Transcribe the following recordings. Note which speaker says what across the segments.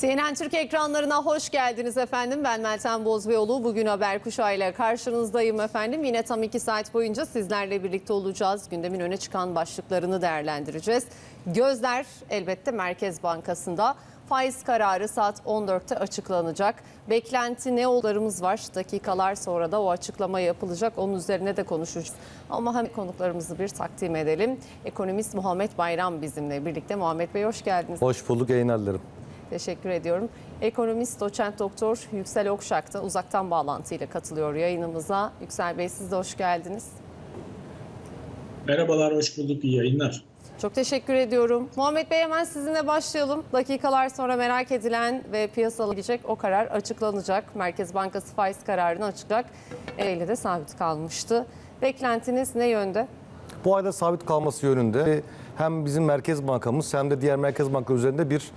Speaker 1: CNN Türk ekranlarına hoş geldiniz efendim. Ben Meltem Bozbeyoğlu. Bugün Haber Kuşağı ile karşınızdayım efendim. Yine tam iki saat boyunca sizlerle birlikte olacağız. Gündemin öne çıkan başlıklarını değerlendireceğiz. Gözler elbette Merkez Bankası'nda. Faiz kararı saat 14'te açıklanacak. Beklenti ne olarımız var? Dakikalar sonra da o açıklama yapılacak. Onun üzerine de konuşacağız. Ama hem konuklarımızı bir takdim edelim. Ekonomist Muhammed Bayram bizimle birlikte. Muhammed Bey hoş geldiniz.
Speaker 2: Hoş bulduk yayınlarlarım.
Speaker 1: Teşekkür ediyorum. Ekonomist doçent doktor Yüksel Okşak da uzaktan bağlantıyla katılıyor yayınımıza. Yüksel Bey siz de hoş geldiniz.
Speaker 3: Merhabalar, hoş bulduk. İyi yayınlar.
Speaker 1: Çok teşekkür ediyorum. Muhammed Bey hemen sizinle başlayalım. Dakikalar sonra merak edilen ve piyasaya gidecek o karar açıklanacak. Merkez Bankası faiz kararını açıklayacak. Elle de sabit kalmıştı. Beklentiniz ne yönde?
Speaker 2: Bu ayda sabit kalması yönünde hem bizim Merkez Bankamız hem de diğer Merkez Banka üzerinde bir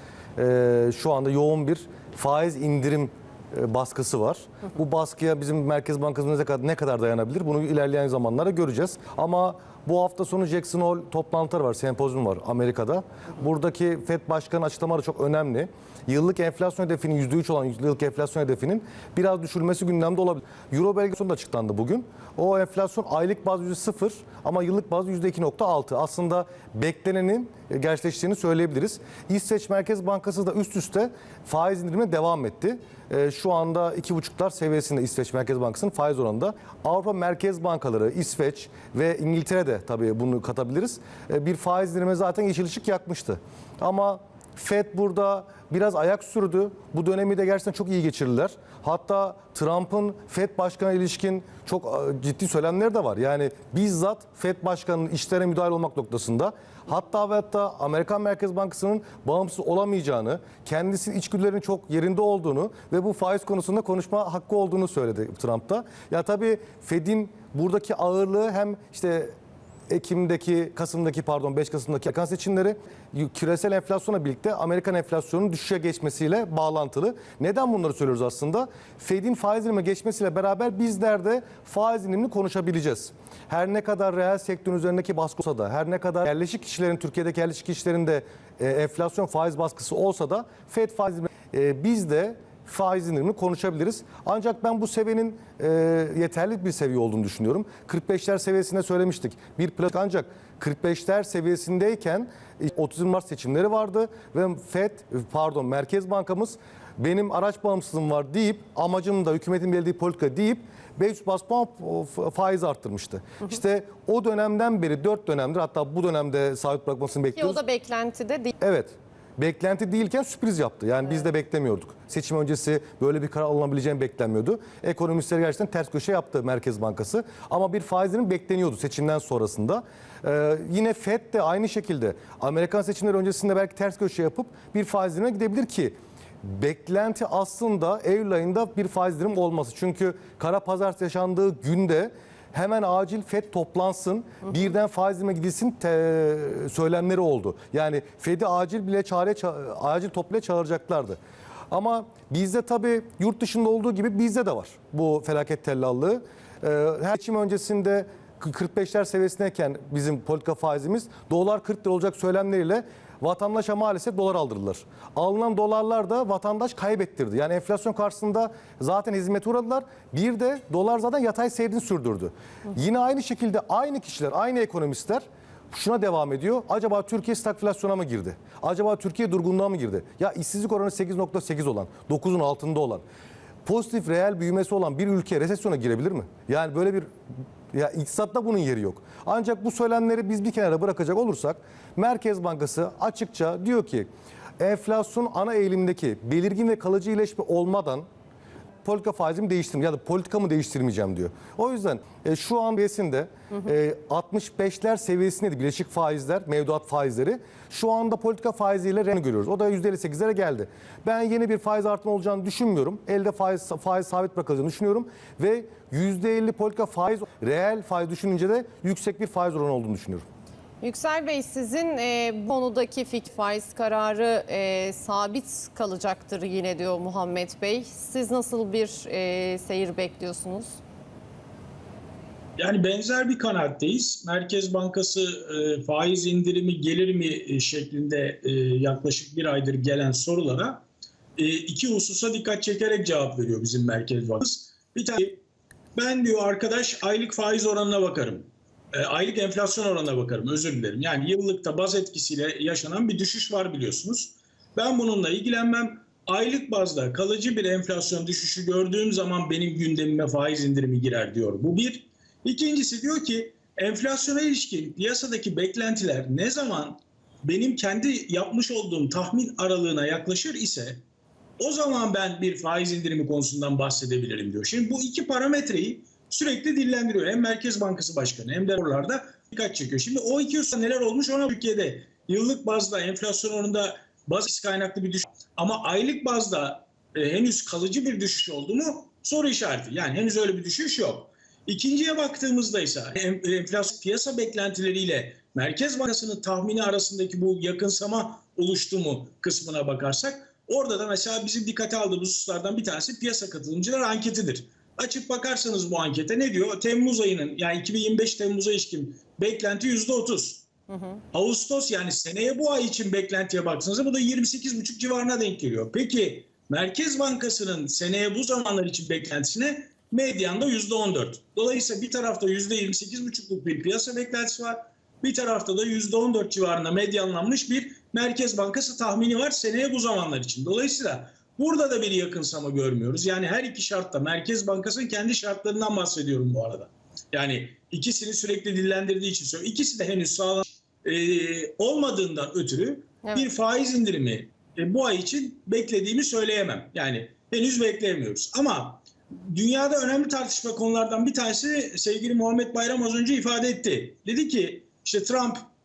Speaker 2: şu anda yoğun bir faiz indirim e, baskısı var. Bu baskıya bizim Merkez kadar, ne kadar dayanabilir bunu ilerleyen zamanlarda göreceğiz. Ama bu hafta sonu Jackson Hole toplantıları var, sempozyum var Amerika'da. Buradaki FED Başkanı açıklamaları çok önemli. Yıllık enflasyon hedefinin %3 olan yıllık enflasyon hedefinin biraz düşürülmesi gündemde olabilir. Euro belgesi da açıklandı bugün. O enflasyon aylık bazı %0 ama yıllık bazı %2.6. Aslında beklenenin gerçekleştiğini söyleyebiliriz. İsveç Merkez Bankası da üst üste faiz indirimine devam etti. Ee, Şu anda 2,5'lar seviyesinde İsveç Merkez Bankası'nın faiz oranında. Avrupa Merkez Bankaları, İsveç ve İngiltere'de tabii bunu katabiliriz. Ee, Bir faiz indirime zaten yeşil ışık yakmıştı. Ama FED burada biraz ayak sürdü. Bu dönemi de gerçekten çok iyi geçirdiler. Hatta Trump'ın FED Başkanı ilişkin çok e, ciddi söylemleri de var. Yani bizzat FED Başkanı'nın işlere müdahale olmak noktasında hatta ve hatta Amerikan Merkez Bankası'nın bağımsız olamayacağını, kendisinin içgüdülerinin çok yerinde olduğunu ve bu faiz konusunda konuşma hakkı olduğunu söyledi Trump'ta. Ya tabii Fed'in buradaki ağırlığı hem işte Ekim'deki, Kasım'daki pardon 5 Kasım'daki Amerikan seçimleri küresel enflasyonla birlikte Amerikan enflasyonunun düşüşe geçmesiyle bağlantılı. Neden bunları söylüyoruz aslında? Fed'in faiz indirime geçmesiyle beraber bizler de faiz indirimini konuşabileceğiz. Her ne kadar reel sektörün üzerindeki baskı olsa da, her ne kadar yerleşik kişilerin, Türkiye'deki yerleşik kişilerin de e, enflasyon faiz baskısı olsa da Fed faiz indirimi, e, biz de faiz indirimini konuşabiliriz. Ancak ben bu seviyenin e, yeterli bir seviye olduğunu düşünüyorum. 45'ler seviyesinde söylemiştik. Bir plastik ancak 45'ler seviyesindeyken e, 30 Mart seçimleri vardı ve FED pardon Merkez Bankamız benim araç bağımsızlığım var deyip amacım da hükümetin belirlediği politika deyip 500 bas puan faiz arttırmıştı. İşte o dönemden beri 4 dönemdir hatta bu dönemde sabit bırakmasını
Speaker 1: Ki
Speaker 2: bekliyoruz.
Speaker 1: o da beklentide değil.
Speaker 2: Evet. Beklenti değilken sürpriz yaptı. Yani biz de beklemiyorduk. Seçim öncesi böyle bir karar alınabileceğini beklenmiyordu. Ekonomistler gerçekten ters köşe yaptı Merkez Bankası. Ama bir faizinin bekleniyordu seçimden sonrasında. Ee, yine FED de aynı şekilde Amerikan seçimleri öncesinde belki ters köşe yapıp bir faizine gidebilir ki beklenti aslında Eylül ayında bir faiz indirim olması. Çünkü kara pazar yaşandığı günde hemen acil FED toplansın, birden faiz indirime gidilsin te- söylemleri oldu. Yani FED'i acil bile çare ça- acil toplaya çağıracaklardı. Ama bizde tabii yurt dışında olduğu gibi bizde de var bu felaket tellallığı. Ee, her seçim öncesinde 45'ler seviyesindeyken bizim politika faizimiz dolar 40 lira olacak söylemleriyle vatandaşa maalesef dolar aldırdılar. Alınan dolarlar da vatandaş kaybettirdi. Yani enflasyon karşısında zaten hizmet uğradılar. Bir de dolar zaten yatay seyrini sürdürdü. Yine aynı şekilde aynı kişiler, aynı ekonomistler şuna devam ediyor. Acaba Türkiye stagflasyona mı girdi? Acaba Türkiye durgunluğa mı girdi? Ya işsizlik oranı 8.8 olan, 9'un altında olan, pozitif reel büyümesi olan bir ülke resesyona girebilir mi? Yani böyle bir ya iktisatta bunun yeri yok. Ancak bu söylemleri biz bir kenara bırakacak olursak Merkez Bankası açıkça diyor ki enflasyon ana eğilimdeki belirgin ve kalıcı iyileşme olmadan politika faizimi değiştirmeyeceğim ya da politikamı değiştirmeyeceğim diyor. O yüzden e, şu an seviyesinde e, 65'ler seviyesindeydi bileşik faizler, mevduat faizleri. Şu anda politika faiziyle reni görüyoruz. O da %58'lere geldi. Ben yeni bir faiz artımı olacağını düşünmüyorum. Elde faiz faiz sabit bırakılacağını düşünüyorum ve %50 politika faiz, reel faiz düşününce de yüksek bir faiz oranı olduğunu düşünüyorum.
Speaker 1: Yüksel Bey sizin e, konudaki fik faiz kararı e, sabit kalacaktır yine diyor Muhammed Bey. Siz nasıl bir e, seyir bekliyorsunuz?
Speaker 3: Yani benzer bir kanaatteyiz. Merkez Bankası e, faiz indirimi gelir mi e, şeklinde e, yaklaşık bir aydır gelen sorulara e, iki hususa dikkat çekerek cevap veriyor bizim Merkez Bankası. Bir tane ben diyor arkadaş aylık faiz oranına bakarım. E, aylık enflasyon oranına bakarım özür dilerim. Yani yıllıkta baz etkisiyle yaşanan bir düşüş var biliyorsunuz. Ben bununla ilgilenmem. Aylık bazda kalıcı bir enflasyon düşüşü gördüğüm zaman benim gündemime faiz indirimi girer diyor. Bu bir. İkincisi diyor ki enflasyona ilişkin piyasadaki beklentiler ne zaman benim kendi yapmış olduğum tahmin aralığına yaklaşır ise o zaman ben bir faiz indirimi konusundan bahsedebilirim diyor. Şimdi bu iki parametreyi sürekli dillendiriyor. Hem Merkez Bankası Başkanı hem de oralarda dikkat çekiyor. Şimdi o iki hususta neler olmuş ona Türkiye'de yıllık bazda enflasyon oranında baz kaynaklı bir düşüş ama aylık bazda e, henüz kalıcı bir düşüş oldu mu soru işareti. Yani henüz öyle bir düşüş yok. İkinciye baktığımızda ise enflasyon piyasa beklentileriyle Merkez Bankası'nın tahmini arasındaki bu yakınsama oluştu mu kısmına bakarsak orada da mesela bizim dikkate aldığımız hususlardan bir tanesi piyasa katılımcılar anketidir. Açıp bakarsanız bu ankete ne diyor? Temmuz ayının yani 2025 Temmuz'a ilişkin beklenti %30. Ağustos yani seneye bu ay için beklentiye baktığınızda bu da 28,5 civarına denk geliyor. Peki Merkez Bankası'nın seneye bu zamanlar için beklentisine medyanda %14. Dolayısıyla bir tarafta %28,5'luk bir piyasa beklentisi var. Bir tarafta da %14 civarında medyanlanmış bir Merkez Bankası tahmini var seneye bu zamanlar için. Dolayısıyla burada da bir yakınsama görmüyoruz. Yani her iki şartta Merkez Bankası'nın kendi şartlarından bahsediyorum bu arada. Yani ikisini sürekli dillendirdiği için söylüyorum. İkisi de henüz sağlam e, olmadığından ötürü
Speaker 1: Evet.
Speaker 3: bir faiz indirimi e, bu ay için beklediğimi söyleyemem. Yani henüz bekleyemiyoruz. Ama dünyada önemli tartışma konulardan bir tanesi sevgili Muhammed Bayram az önce ifade etti. Dedi ki işte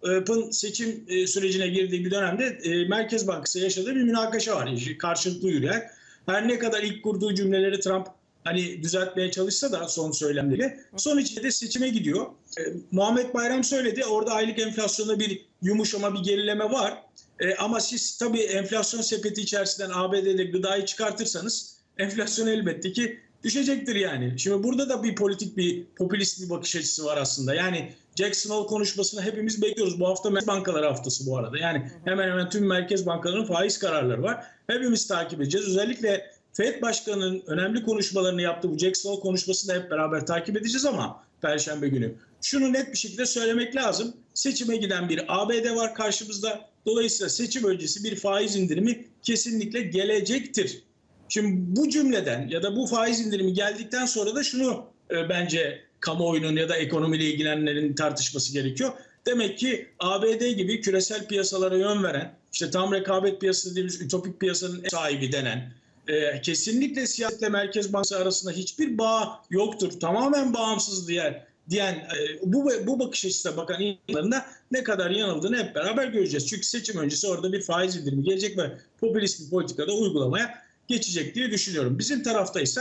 Speaker 3: Trump'ın seçim e, sürecine girdiği bir dönemde e, Merkez Bankası yaşadığı bir münakaşa var. Karşılıklı yürüyen. Her ne kadar ilk kurduğu cümleleri Trump hani düzeltmeye çalışsa da son söylemleri sonuç itibariyle seçime gidiyor. E, Muhammed Bayram söyledi orada aylık enflasyonda bir yumuşama bir gerileme var. E, ama siz tabii enflasyon sepeti içerisinden ABD'de gıdayı çıkartırsanız enflasyon elbette ki düşecektir yani. Şimdi burada da bir politik bir popülist bir bakış açısı var aslında. Yani Jackson Hole konuşmasını hepimiz bekliyoruz. Bu hafta Merkez Bankaları haftası bu arada. Yani hemen hemen tüm merkez bankalarının faiz kararları var. Hepimiz takip edeceğiz. Özellikle Fed Başkanı'nın önemli konuşmalarını yaptığı bu Jackson Hole konuşmasını hep beraber takip edeceğiz ama Perşembe günü. Şunu net bir şekilde söylemek lazım. Seçime giden bir ABD var karşımızda. Dolayısıyla seçim öncesi bir faiz indirimi kesinlikle gelecektir. Şimdi bu cümleden ya da bu faiz indirimi geldikten sonra da şunu e, bence kamuoyunun ya da ekonomiyle ilgilenenlerin tartışması gerekiyor. Demek ki ABD gibi küresel piyasalara yön veren, işte tam rekabet piyasası dediğimiz ütopik piyasanın sahibi denen, e, kesinlikle siyasetle Merkez Bankası arasında hiçbir bağ yoktur, tamamen bağımsız diyen, diyen e, bu bu bakış açısına bakan insanların ne kadar yanıldığını hep beraber göreceğiz. Çünkü seçim öncesi orada bir faiz indirimi gelecek ve popülist bir politikada uygulamaya geçecek diye düşünüyorum. Bizim tarafta ise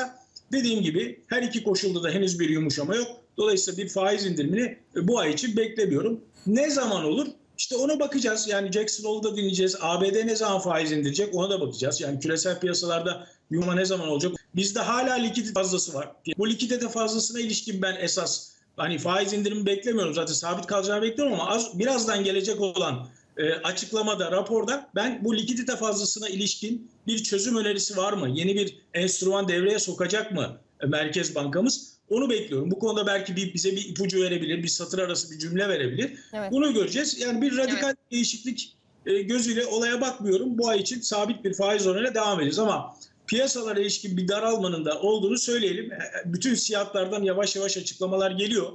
Speaker 3: dediğim gibi her iki koşulda da henüz bir yumuşama yok. Dolayısıyla bir faiz indirimini bu ay için beklemiyorum. Ne zaman olur? İşte ona bakacağız. Yani Jackson Hole'u da dinleyeceğiz. ABD ne zaman faiz indirecek ona da bakacağız. Yani küresel piyasalarda yuma ne zaman olacak? Bizde hala likidite fazlası var. Bu likidite fazlasına ilişkin ben esas hani faiz indirimi beklemiyorum. Zaten sabit kalacağını bekliyorum ama az, birazdan gelecek olan e, açıklamada, raporda ben bu likidite fazlasına ilişkin bir çözüm önerisi var mı? Yeni bir enstrüman devreye sokacak mı Merkez Bankamız? Onu bekliyorum. Bu konuda belki bir, bize bir ipucu verebilir, bir satır arası bir cümle verebilir.
Speaker 1: Evet.
Speaker 3: Bunu göreceğiz. Yani bir radikal değişiklik e, gözüyle olaya bakmıyorum. Bu ay için sabit bir faiz oranıyla devam edeceğiz ama piyasalara ilişkin bir daralmanın da olduğunu söyleyelim. E, Bütün siyahlardan yavaş yavaş açıklamalar geliyor.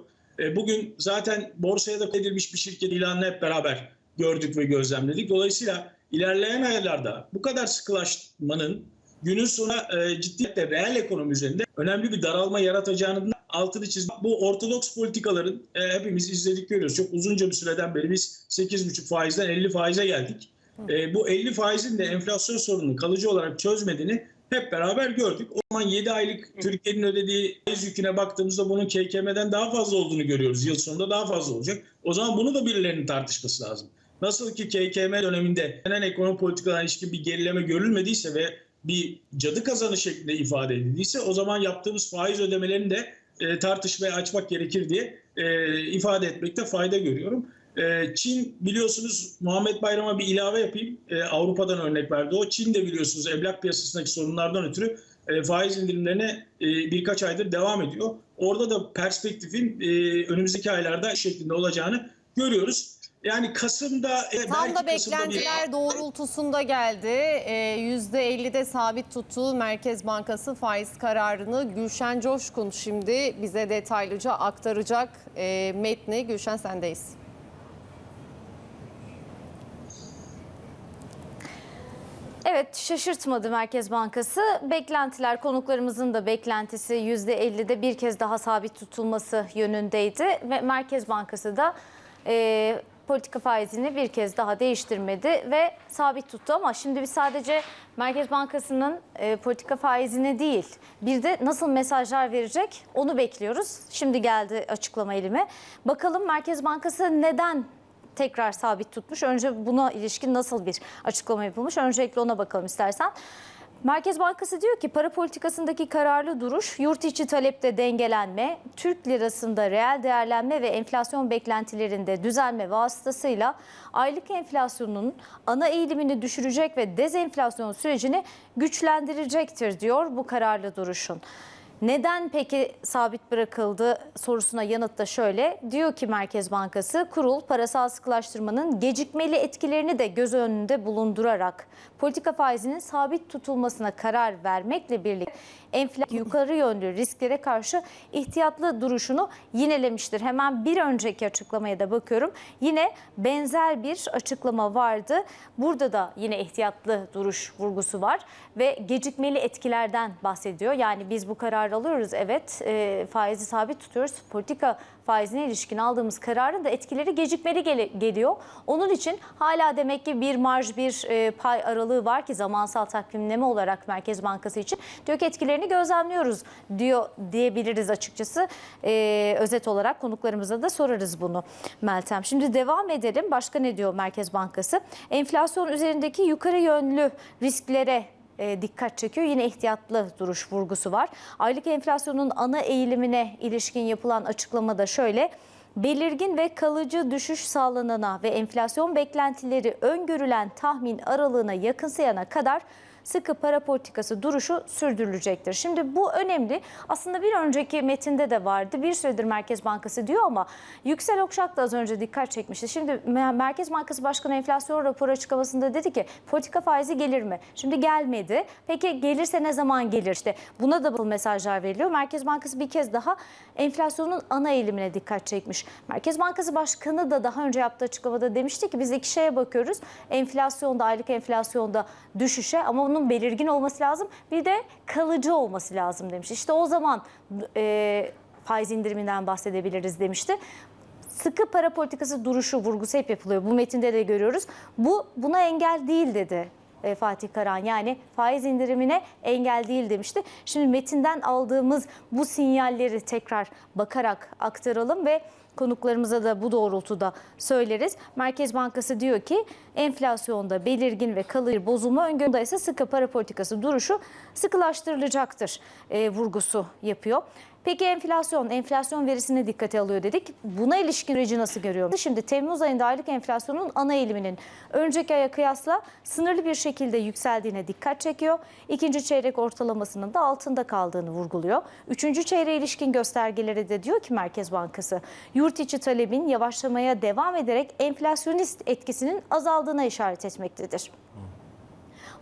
Speaker 3: Bugün zaten borsaya da edilmiş bir şirket ilanını hep beraber gördük ve gözlemledik. Dolayısıyla ilerleyen aylarda bu kadar sıkılaşmanın günün sonuna e, ciddiyetle reel ekonomi üzerinde önemli bir daralma yaratacağını altını çizdik. Bu ortodoks politikaların e, hepimiz izledik görüyoruz. Çok uzunca bir süreden beri biz 8,5 faizden 50 faize geldik. E, bu 50 faizin de enflasyon sorununu kalıcı olarak çözmediğini hep beraber gördük. O zaman 7 aylık Türkiye'nin ödediği faiz yüküne baktığımızda bunun KKM'den daha fazla olduğunu görüyoruz. Yıl sonunda daha fazla olacak. O zaman bunu da birilerinin tartışması lazım. Nasıl ki KKM döneminde genel ekonomi politikalarına ilişkin bir gerileme görülmediyse ve bir cadı kazanı şeklinde ifade edildiyse o zaman yaptığımız faiz ödemelerini de e, tartışmaya açmak gerekir diye e, ifade etmekte fayda görüyorum. E, Çin biliyorsunuz Muhammed Bayram'a bir ilave yapayım. E, Avrupa'dan örnek verdi o. Çin de biliyorsunuz emlak piyasasındaki sorunlardan ötürü e, faiz indirimlerine e, birkaç aydır devam ediyor. Orada da perspektifin e, önümüzdeki aylarda şeklinde olacağını görüyoruz. Yani Kasım'da e,
Speaker 1: Tam da
Speaker 3: Kasım'da bir-
Speaker 1: beklentiler doğrultusunda geldi. Ee, %50'de sabit tuttuğu Merkez Bankası faiz kararını Gülşen Coşkun şimdi bize detaylıca aktaracak. Ee, metni Gülşen sendeyiz.
Speaker 4: Evet şaşırtmadı Merkez Bankası. Beklentiler konuklarımızın da beklentisi %50'de bir kez daha sabit tutulması yönündeydi. Ve Merkez Bankası da e, politika faizini bir kez daha değiştirmedi ve sabit tuttu. Ama şimdi biz sadece Merkez Bankası'nın e, politika faizini değil bir de nasıl mesajlar verecek onu bekliyoruz. Şimdi geldi açıklama elime. Bakalım Merkez Bankası neden tekrar sabit tutmuş. Önce buna ilişkin nasıl bir açıklama yapılmış? Öncelikle ona bakalım istersen. Merkez Bankası diyor ki para politikasındaki kararlı duruş, yurt içi talepte dengelenme, Türk lirasında reel değerlenme ve enflasyon beklentilerinde düzelme vasıtasıyla aylık enflasyonun ana eğilimini düşürecek ve dezenflasyon sürecini güçlendirecektir diyor bu kararlı duruşun. Neden peki sabit bırakıldı sorusuna yanıt da şöyle. Diyor ki Merkez Bankası kurul parasal sıkılaştırmanın gecikmeli etkilerini de göz önünde bulundurarak politika faizinin sabit tutulmasına karar vermekle birlikte enflasyon yukarı yönlü risklere karşı ihtiyatlı duruşunu yinelemiştir. Hemen bir önceki açıklamaya da bakıyorum. Yine benzer bir açıklama vardı. Burada da yine ihtiyatlı duruş vurgusu var ve gecikmeli etkilerden bahsediyor. Yani biz bu kararı alıyoruz evet e, faizi sabit tutuyoruz. Politika faizine ilişkin aldığımız kararın da etkileri gecikmeli gele- geliyor. Onun için hala demek ki bir marj bir e, pay aralığı var ki zamansal takvimleme olarak Merkez Bankası için diyor ki etkilerini gözlemliyoruz diyor diyebiliriz açıkçası. E, özet olarak konuklarımıza da sorarız bunu Meltem. Şimdi devam edelim. Başka ne diyor Merkez Bankası? Enflasyon üzerindeki yukarı yönlü risklere e, dikkat çekiyor. Yine ihtiyatlı duruş vurgusu var. Aylık enflasyonun ana eğilimine ilişkin yapılan açıklamada şöyle. Belirgin ve kalıcı düşüş sağlanana ve enflasyon beklentileri öngörülen tahmin aralığına yakınsayana kadar sıkı para politikası duruşu sürdürülecektir. Şimdi bu önemli. Aslında bir önceki metinde de vardı. Bir süredir Merkez Bankası diyor ama Yüksel Okşak da az önce dikkat çekmişti. Şimdi Mer- Merkez Bankası Başkanı enflasyon raporu açıklamasında dedi ki politika faizi gelir mi? Şimdi gelmedi. Peki gelirse ne zaman gelir? İşte buna da bu mesajlar veriliyor. Merkez Bankası bir kez daha enflasyonun ana eğilimine dikkat çekmiş. Merkez Bankası Başkanı da daha önce yaptığı açıklamada demişti ki biz iki şeye bakıyoruz. Enflasyonda, aylık enflasyonda düşüşe ama bunun belirgin olması lazım. Bir de kalıcı olması lazım demiş. İşte o zaman e, faiz indiriminden bahsedebiliriz demişti sıkı para politikası duruşu vurgusu hep yapılıyor. Bu metinde de görüyoruz. Bu buna engel değil dedi e, Fatih Karahan. Yani faiz indirimine engel değil demişti. Şimdi metinden aldığımız bu sinyalleri tekrar bakarak aktaralım ve konuklarımıza da bu doğrultuda söyleriz. Merkez Bankası diyor ki enflasyonda belirgin ve kalıcı bozulma öngörüde ise sıkı para politikası duruşu sıkılaştırılacaktır e, vurgusu yapıyor. Peki enflasyon, enflasyon verisine dikkate alıyor dedik. Buna ilişkin süreci nasıl görüyor? Şimdi Temmuz ayında aylık enflasyonun ana eğiliminin önceki aya kıyasla sınırlı bir şekilde yükseldiğine dikkat çekiyor. İkinci çeyrek ortalamasının da altında kaldığını vurguluyor. Üçüncü çeyreğe ilişkin göstergeleri de diyor ki Merkez Bankası, yurt içi talebin yavaşlamaya devam ederek enflasyonist etkisinin azaldığına işaret etmektedir.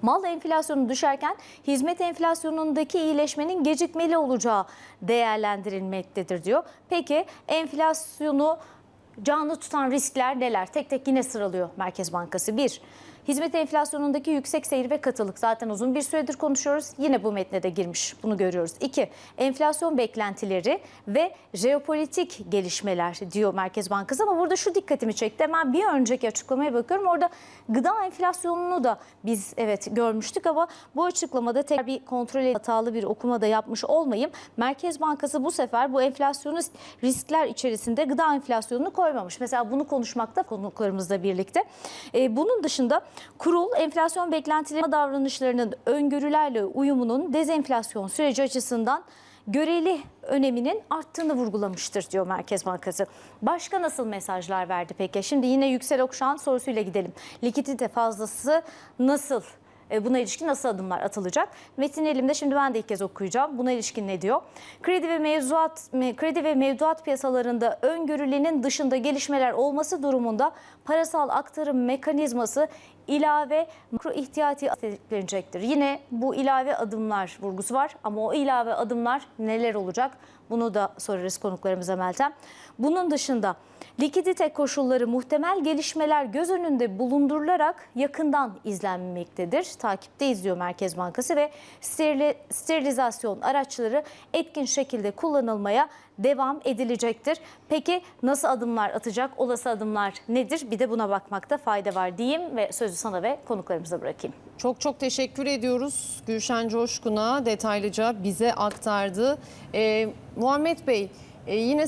Speaker 4: Mal enflasyonu düşerken hizmet enflasyonundaki iyileşmenin gecikmeli olacağı değerlendirilmektedir diyor. Peki enflasyonu canlı tutan riskler neler? Tek tek yine sıralıyor Merkez Bankası. Bir, hizmet enflasyonundaki yüksek seyir ve katılık zaten uzun bir süredir konuşuyoruz. Yine bu metne de girmiş bunu görüyoruz. İki, enflasyon beklentileri ve jeopolitik gelişmeler diyor Merkez Bankası. Ama burada şu dikkatimi çekti. Hemen bir önceki açıklamaya bakıyorum. Orada gıda enflasyonunu da biz evet görmüştük ama bu açıklamada tekrar bir kontrol hatalı bir okuma da yapmış olmayayım. Merkez Bankası bu sefer bu enflasyonist riskler içerisinde gıda enflasyonunu koymamış. Mesela bunu konuşmakta konuklarımızla birlikte. Ee, bunun dışında kurul enflasyon beklentileri davranışlarının öngörülerle uyumunun dezenflasyon süreci açısından göreli öneminin arttığını vurgulamıştır diyor Merkez Bankası. Başka nasıl mesajlar verdi peki? Şimdi yine Yüksel Okşan sorusuyla gidelim. Likidite fazlası nasıl e, Buna ilişkin nasıl adımlar atılacak? Metin elimde şimdi ben de ilk kez okuyacağım. Buna ilişkin ne diyor? Kredi ve mevzuat me- kredi ve mevduat piyasalarında öngörülenin dışında gelişmeler olması durumunda parasal aktarım mekanizması ilave makro ihtiyati tetiklenecektir. Yine bu ilave adımlar vurgusu var ama o ilave adımlar neler olacak? Bunu da sorarız konuklarımıza Meltem. Bunun dışında likidite koşulları muhtemel gelişmeler göz önünde bulundurularak yakından izlenmektedir. Takipte izliyor Merkez Bankası ve sterili, sterilizasyon araçları etkin şekilde kullanılmaya devam edilecektir. Peki nasıl adımlar atacak? Olası adımlar nedir? Bir de buna bakmakta fayda var diyeyim ve sözü sana ve konuklarımıza bırakayım.
Speaker 1: Çok çok teşekkür ediyoruz Gülşen Coşkun'a detaylıca bize aktardı. Ee, Muhammed Bey e, yine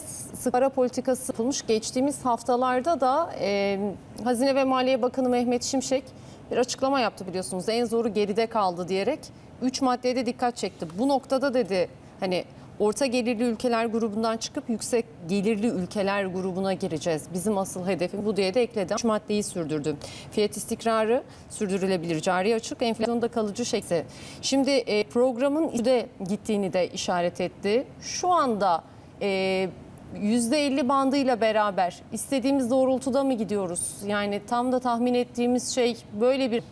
Speaker 1: para politikası yapılmış. Geçtiğimiz haftalarda da e, Hazine ve Maliye Bakanı Mehmet Şimşek bir açıklama yaptı biliyorsunuz. En zoru geride kaldı diyerek 3 maddeye de dikkat çekti. Bu noktada dedi hani orta gelirli ülkeler grubundan çıkıp yüksek gelirli ülkeler grubuna gireceğiz. Bizim asıl hedefi bu diye de ekledi. Üç maddeyi sürdürdü. Fiyat istikrarı sürdürülebilir, cari açık, enflasyonda kalıcı şekli. Şimdi e, programın de gittiğini de işaret etti. Şu anda e, %50 bandıyla beraber istediğimiz doğrultuda mı gidiyoruz? Yani tam da tahmin ettiğimiz şey böyle bir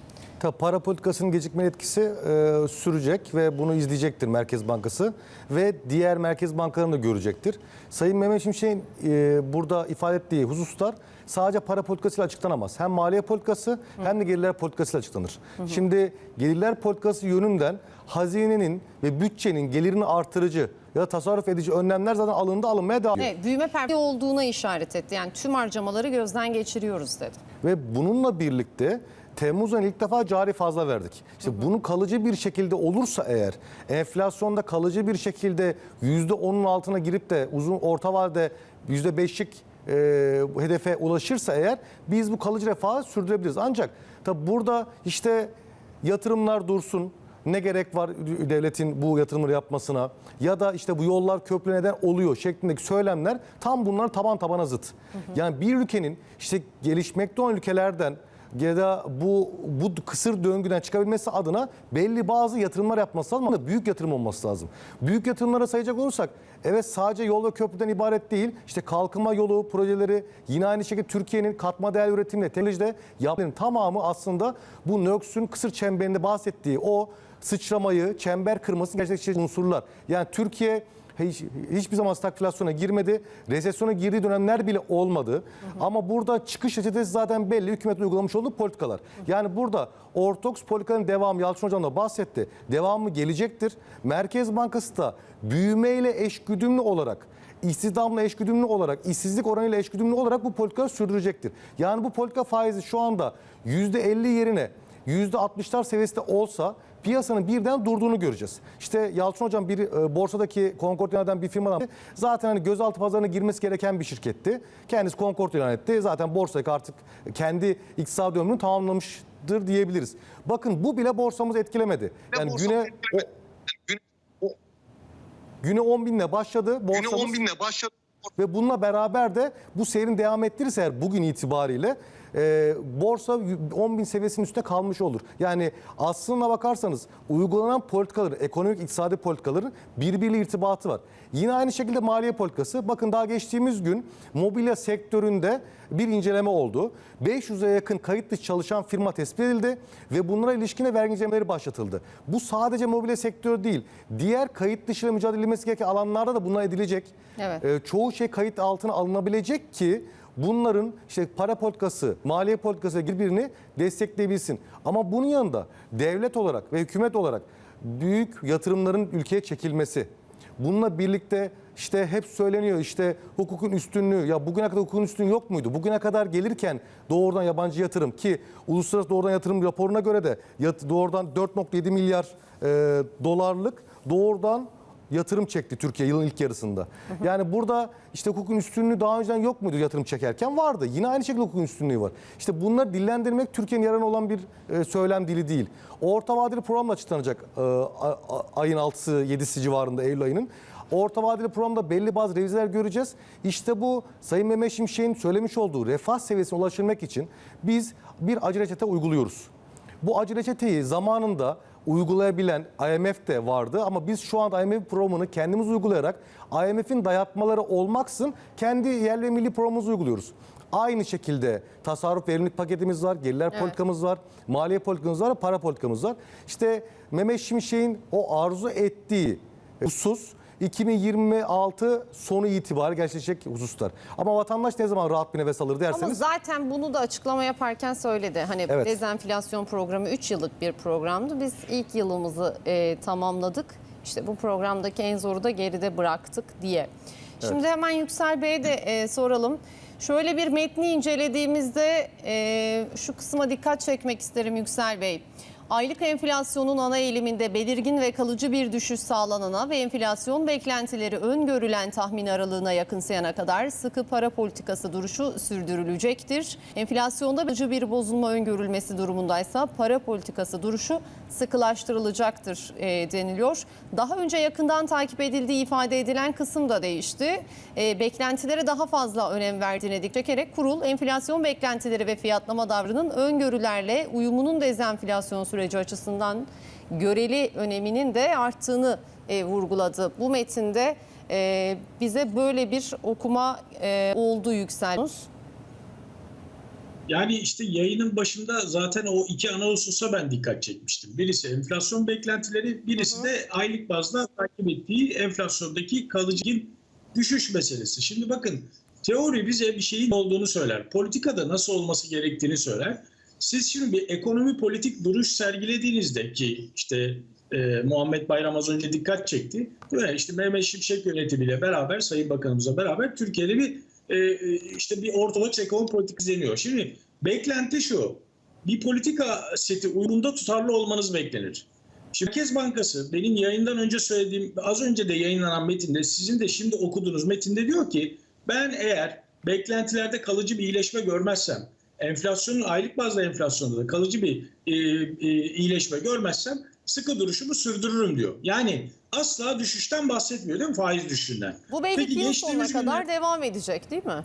Speaker 2: Tabii para politikasının gecikmeli etkisi e, sürecek ve bunu izleyecektir Merkez Bankası ve diğer merkez bankalarını da görecektir. Sayın Mehmet Şimşek'in e, burada ifade ettiği hususlar sadece para politikasıyla açıklanamaz. Hem maliye politikası hem de gelirler politikasıyla açıklanır. Şimdi gelirler politikası yönünden hazinenin ve bütçenin gelirini artırıcı ya da tasarruf edici önlemler zaten alındı alınmaya devam ediyor.
Speaker 1: evet, büyüme performansı olduğuna işaret etti. Yani tüm harcamaları gözden geçiriyoruz dedi.
Speaker 2: Ve bununla birlikte Temmuz ilk defa cari fazla verdik. İşte bunu kalıcı bir şekilde olursa eğer enflasyonda kalıcı bir şekilde %10'un altına girip de uzun orta vadede %5'lik e, hedefe ulaşırsa eğer biz bu kalıcı refahı sürdürebiliriz. Ancak tabi burada işte yatırımlar dursun, ne gerek var devletin bu yatırımları yapmasına ya da işte bu yollar köprü neden oluyor şeklindeki söylemler tam bunlar taban tabana zıt. Yani bir ülkenin işte gelişmekte olan ülkelerden ya da bu bu kısır döngüden çıkabilmesi adına belli bazı yatırımlar yapması lazım ama büyük yatırım olması lazım. Büyük yatırımlara sayacak olursak evet sadece yol ve köprüden ibaret değil. İşte kalkınma yolu projeleri yine aynı şekilde Türkiye'nin katma değer üretimle teknolojide yaptığının tamamı aslında bu NÖKS'ün kısır çemberinde bahsettiği o sıçramayı, çember kırmasını gerçekleştirecek unsurlar. Yani Türkiye hiç, hiçbir zaman stagflasyona girmedi. Resesyona girdiği dönemler bile olmadı. Ama burada çıkış reçetesi zaten belli. Hükümetin uygulamış olduğu politikalar. Yani burada ortodoks politikanın devamı Yalçın Hocam da bahsetti. Devamı gelecektir. Merkez Bankası da büyümeyle eşgüdümlü olarak istihdamla eşgüdümlü olarak, işsizlik oranıyla eşgüdümlü olarak bu politikaları sürdürecektir. Yani bu politika faizi şu anda %50 yerine %60'lar seviyesinde olsa piyasanın birden durduğunu göreceğiz. İşte Yalçın Hocam bir e, borsadaki Concord bir firmadan zaten hani gözaltı pazarına girmesi gereken bir şirketti. Kendisi Concord ilan etti. Zaten borsayı artık kendi iktisadi ömrünü tamamlamıştır diyebiliriz. Bakın bu bile borsamızı etkilemedi. Yani güne o, güne 10 binle başladı.
Speaker 5: Güne
Speaker 2: Borsamız
Speaker 5: 10 binle başladı.
Speaker 2: ve bununla beraber de bu seyrin devam ettirirse eğer bugün itibariyle e, borsa 10 bin seviyesinin üstünde kalmış olur. Yani aslına bakarsanız uygulanan politikaların, ekonomik iktisadi politikaların birbiriyle irtibatı var. Yine aynı şekilde maliye politikası. Bakın daha geçtiğimiz gün mobilya sektöründe bir inceleme oldu. 500'e yakın kayıt dışı çalışan firma tespit edildi ve bunlara ilişkin de vergi incelemeleri başlatıldı. Bu sadece mobilya sektörü değil. Diğer kayıt dışı ile mücadele edilmesi gereken alanlarda da bunlar edilecek.
Speaker 1: Evet.
Speaker 2: Ee, çoğu şey kayıt altına alınabilecek ki bunların işte para politikası, maliye politikası birbirini destekleyebilsin. Ama bunun yanında devlet olarak ve hükümet olarak büyük yatırımların ülkeye çekilmesi, Bununla birlikte işte hep söyleniyor işte hukukun üstünlüğü. Ya bugüne kadar hukukun üstünlüğü yok muydu? Bugüne kadar gelirken doğrudan yabancı yatırım ki uluslararası doğrudan yatırım raporuna göre de doğrudan 4.7 milyar e, dolarlık doğrudan yatırım çekti Türkiye yılın ilk yarısında. Yani burada işte hukukun üstünlüğü daha önceden yok muydu yatırım çekerken? Vardı. Yine aynı şekilde hukukun üstünlüğü var. İşte bunları dillendirmek Türkiye'nin yararına olan bir e, söylem dili değil. Orta vadeli programla açıklanacak e, ayın 6'sı 7'si civarında Eylül ayının. Orta vadeli programda belli bazı revizeler göreceğiz. İşte bu Sayın Mehmet Şimşek'in söylemiş olduğu refah seviyesine ulaşılmak için biz bir acı reçete uyguluyoruz. Bu acı reçeteyi zamanında uygulayabilen IMF de vardı ama biz şu anda IMF programını kendimiz uygulayarak IMF'in dayatmaları olmaksın kendi yerli ve milli programımızı uyguluyoruz. Aynı şekilde tasarruf verimlilik paketimiz var, gelirler politikamız var, maliye politikamız var, para politikamız var. İşte Mehmet Şimşek'in o arzu ettiği husus 2026 sonu itibariyle gerçekleşecek hususlar. Ama vatandaş ne zaman rahat bir nefes alır
Speaker 1: Ama
Speaker 2: derseniz
Speaker 1: zaten bunu da açıklama yaparken söyledi. Hani
Speaker 2: Evet.
Speaker 1: dezenflasyon programı 3 yıllık bir programdı. Biz ilk yılımızı e, tamamladık. İşte bu programdaki en zoru da geride bıraktık diye. Şimdi hemen Yüksel Bey'e de e, soralım. Şöyle bir metni incelediğimizde e, şu kısma dikkat çekmek isterim Yüksel Bey. Aylık enflasyonun ana eğiliminde belirgin ve kalıcı bir düşüş sağlanana ve enflasyon beklentileri öngörülen tahmin aralığına yakınsayana kadar sıkı para politikası duruşu sürdürülecektir. Enflasyonda kalıcı bir bozulma öngörülmesi durumundaysa para politikası duruşu sıkılaştırılacaktır e, deniliyor. Daha önce yakından takip edildiği ifade edilen kısım da değişti. E, beklentilere daha fazla önem verdiğine dikkat kurul enflasyon beklentileri ve fiyatlama davrının öngörülerle uyumunun dezenflasyon süreci açısından göreli öneminin de arttığını e, vurguladı. Bu metinde e, bize böyle bir okuma e, oldu yükselmiş.
Speaker 3: Yani işte yayının başında zaten o iki ana hususa ben dikkat çekmiştim. Birisi enflasyon beklentileri, birisi de aylık bazda takip ettiği enflasyondaki kalıcı düşüş meselesi. Şimdi bakın teori bize bir şeyin olduğunu söyler. Politikada nasıl olması gerektiğini söyler. Siz şimdi bir ekonomi politik duruş sergilediğinizde ki işte e, Muhammed Bayram az önce dikkat çekti. Mi? İşte Mehmet Şimşek yönetimiyle beraber, Sayın Bakanımızla beraber Türkiye'de bir e, e, işte bir ortodoks ekonomi politikası izleniyor. Şimdi beklenti şu. Bir politika seti uyumunda tutarlı olmanız beklenir. Şimdi Merkez Bankası benim yayından önce söylediğim az önce de yayınlanan metinde sizin de şimdi okuduğunuz metinde diyor ki ben eğer beklentilerde kalıcı bir iyileşme görmezsem enflasyonun aylık bazda enflasyonda da kalıcı bir e, e, iyileşme görmezsem sıkı duruşumu sürdürürüm diyor. Yani asla düşüşten bahsetmiyor değil mi faiz düşüşünden?
Speaker 1: Bu belki
Speaker 3: Peki
Speaker 1: yıl sonuna
Speaker 3: geçtiğimiz
Speaker 1: kadar
Speaker 3: günler-
Speaker 1: devam edecek değil mi?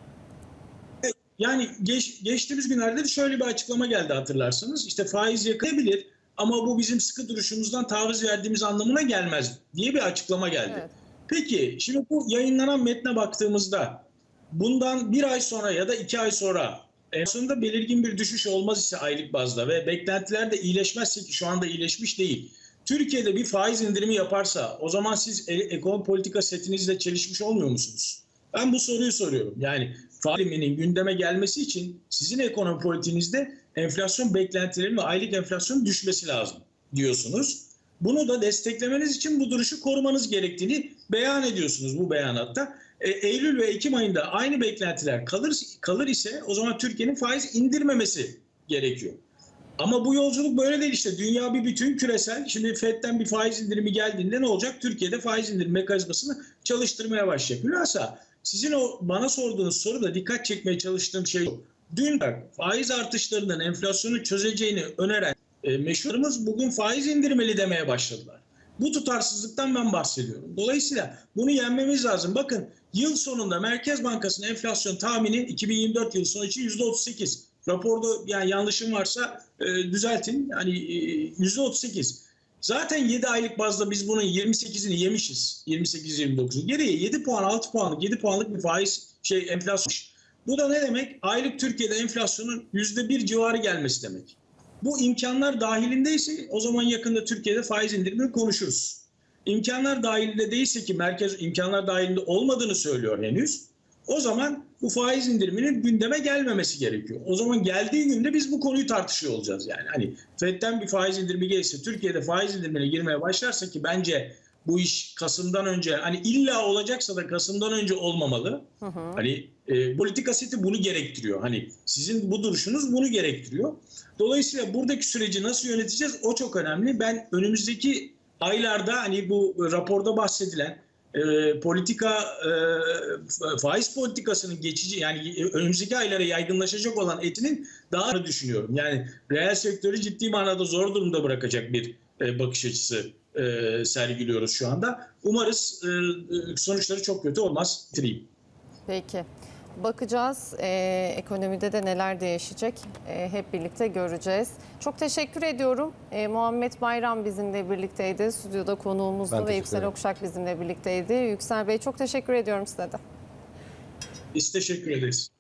Speaker 3: Yani geç, geçtiğimiz günlerde de şöyle bir açıklama geldi hatırlarsanız. İşte faiz yakabilir ama bu bizim sıkı duruşumuzdan taviz verdiğimiz anlamına gelmez diye bir açıklama geldi.
Speaker 1: Evet.
Speaker 3: Peki şimdi bu yayınlanan metne baktığımızda bundan bir ay sonra ya da iki ay sonra enflasyonda belirgin bir düşüş olmaz ise aylık bazda ve beklentiler de iyileşmezse ki şu anda iyileşmiş değil. Türkiye'de bir faiz indirimi yaparsa o zaman siz e- ekonomi politika setinizle çelişmiş olmuyor musunuz? Ben bu soruyu soruyorum. Yani failiminin gündeme gelmesi için sizin ekonomi politiğinizde enflasyon beklentilerinin ve aylık enflasyonun düşmesi lazım diyorsunuz. Bunu da desteklemeniz için bu duruşu korumanız gerektiğini beyan ediyorsunuz bu beyanatta. E, Eylül ve Ekim ayında aynı beklentiler kalır kalır ise o zaman Türkiye'nin faiz indirmemesi gerekiyor. Ama bu yolculuk böyle değil işte. Dünya bir bütün küresel. Şimdi FED'den bir faiz indirimi geldiğinde ne olacak? Türkiye'de faiz indirimi mekanizmasını çalıştırmaya başlayacak. Hülasa sizin o bana sorduğunuz soruda dikkat çekmeye çalıştığım şey. Dün faiz artışlarının enflasyonu çözeceğini öneren e, meşhurumuz bugün faiz indirmeli demeye başladılar. Bu tutarsızlıktan ben bahsediyorum. Dolayısıyla bunu yenmemiz lazım. Bakın yıl sonunda Merkez Bankası'nın enflasyon tahmini 2024 yıl sonu için %38. Raporda yani yanlışım varsa e, düzeltin. Yani e, %38. Zaten 7 aylık bazda biz bunun 28'ini yemişiz. 28-29'u. Geriye 7 puan, 6 puanlık, 7 puanlık bir faiz şey enflasyon. Bu da ne demek? Aylık Türkiye'de enflasyonun %1 civarı gelmesi demek. Bu imkanlar dahilindeyse o zaman yakında Türkiye'de faiz indirimini konuşuruz. İmkanlar dahilinde değilse ki merkez imkanlar dahilinde olmadığını söylüyor henüz. O zaman bu faiz indiriminin gündeme gelmemesi gerekiyor. O zaman geldiği günde biz bu konuyu tartışıyor olacağız yani. Hani FED'den bir faiz indirimi gelirse Türkiye'de faiz indirimine girmeye başlarsa ki bence bu iş Kasım'dan önce hani illa olacaksa da Kasım'dan önce olmamalı. Hani e, politika seti bunu gerektiriyor. Hani sizin bu duruşunuz bunu gerektiriyor. Dolayısıyla buradaki süreci nasıl yöneteceğiz o çok önemli. Ben önümüzdeki aylarda hani bu raporda bahsedilen e, politika e, faiz politikasının geçici yani önümüzdeki aylara yaygınlaşacak olan etinin daha düşünüyorum. Yani reel sektörü ciddi manada zor durumda bırakacak bir e, bakış açısı e, sergiliyoruz şu anda. Umarız e, e, sonuçları çok kötü olmaz. Bitireyim.
Speaker 1: Peki. Bakacağız Ee, ekonomide de neler değişecek Ee, hep birlikte göreceğiz. Çok teşekkür ediyorum. Ee, Muhammed Bayram bizimle birlikteydi. Stüdyoda konuğumuzdu ve Yüksel. Okşak bizimle birlikteydi. Yüksel Bey çok teşekkür ediyorum size de.
Speaker 3: Biz teşekkür ederiz.